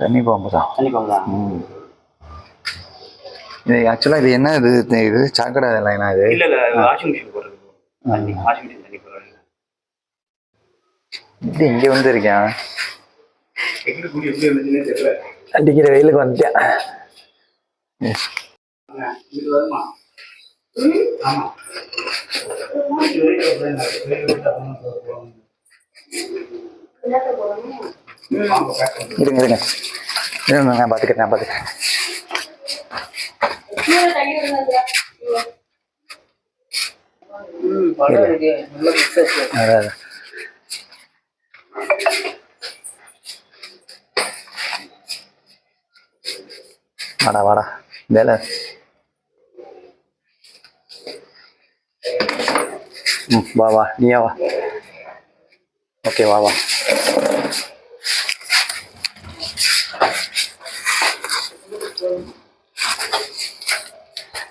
தண்ணி பாம்பு தான். தண்ணி பாம்பு தான். ம். இது ஆக்சுவலாக இது என்ன இது? இது- இது சாக்கடை லைனா இது? இல்ல இல்ல வாஷிங் மிஷின் போடுறது. தண்ணி வாஷிங் மிஷின் தண்ணி போடுறது. இது இங்கே வந்து இருக்கேன் எங்கிட்ட கூடி எப்படி இருந்துச்சுன்னே தெரியல. அடிக்கிற வெயிலுக்கு வந்துட்டேன். ஆமா. இருங்க இருங்க இருங்க நான் பார்த்துக்கிறேன் நான் பார்த்துக்கிறேன் ம், பரவாயில்ல இருக்கு. நல்ல mix ஆச்சு. அதான் அதான். வாடா வாடா வேலை ம் வா வா நீயா வா ஓகே வா வா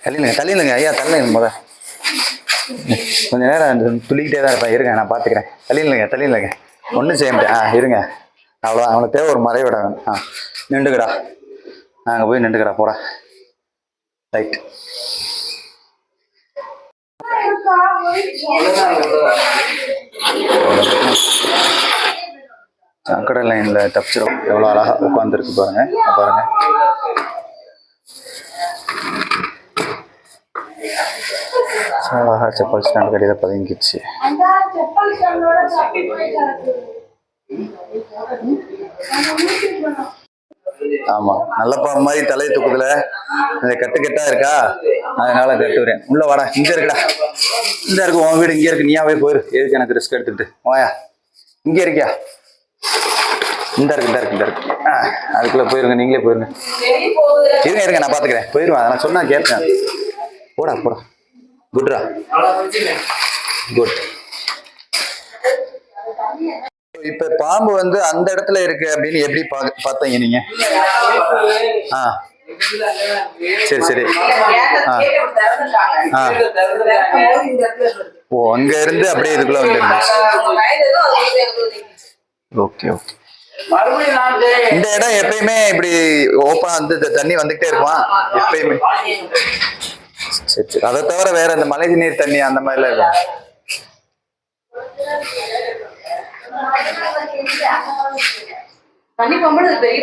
தள்ளிடுங்க தள்ளிடுங்க. ஐயா தள்ளிடுங்க முத கொஞ்ச நேரம் துளிக்கிட்டே துள்ளிக்கிட்டே தான் இருப்பேன். இருங்க நான் பார்த்துக்கிறேன். தள்ளிடுங்க தள்ளிடுங்க. ஒன்றும் செய்ய முடியாது. ஆ இருங்க. அவ்வளோதான் அவனுக்கு தேவை ஒரு மறைவிட ஆ நின்றுக்கடா. நாங்கள் போய் நின்றுக்கடா போடா. ரைட் சங்கட லைனில் தப்பிச்சிடும் எவ்வளோ அழகாக உட்காந்துருக்கு பாருங்க. பாருங்க அழகா செப்பல் ஸ்டாண்ட் கடையில் பதுங்கிடுச்சு. ஆமாம் நல்ல பாம்பு மாதிரி தலையை தூக்குதுல. இந்த கட்டு கெட்டா இருக்கா அதனால கட்டுறேன் உள்ள வாடா இங்க இருக்குடா. இந்த இருக்கு உன் வீடு இங்க இருக்கு. நீயாவே போயிரு? எதுக்கு எனக்கு ரிஸ்க் எடுத்துக்கிட்டு? வாயா. இங்க இருக்கியா? இந்த இருக்கு இந்த இருக்கு இந்த இருக்கு. ஆ, அதுக்குள்ள போயிருங்க நீங்களே போயிருங்க. இருங்க இருங்க நான் பாத்துக்கிறேன். போயிருவேன் நான் சொன்னா கேட்பேன். போடா போடா. குட்ரா குட் இப்ப பாம்பு வந்து அந்த இடத்துல இருக்கு அப்படின்னு எப்படி பா- பார்த்தீங்க நீங்க? ஆ. சரி சரி. ஆ. ஆ. ஓ அங்க இருந்து அப்படியே இதுக்குள்ள வந்துருந்துச்சு ஓகே ஓகே இந்த இடம் எப்பயுமே இப்படி ஓப்பன் வந்து இந்த தண்ணி வந்துகிட்டே இருக்குமா? எப்பயுமே. சரி சரி. அதை தவிர வேற இந்த மழை நீர் தண்ணி அந்த மாதிரிலாம் இருக்கும் தண்ணி பம்பு பெரிய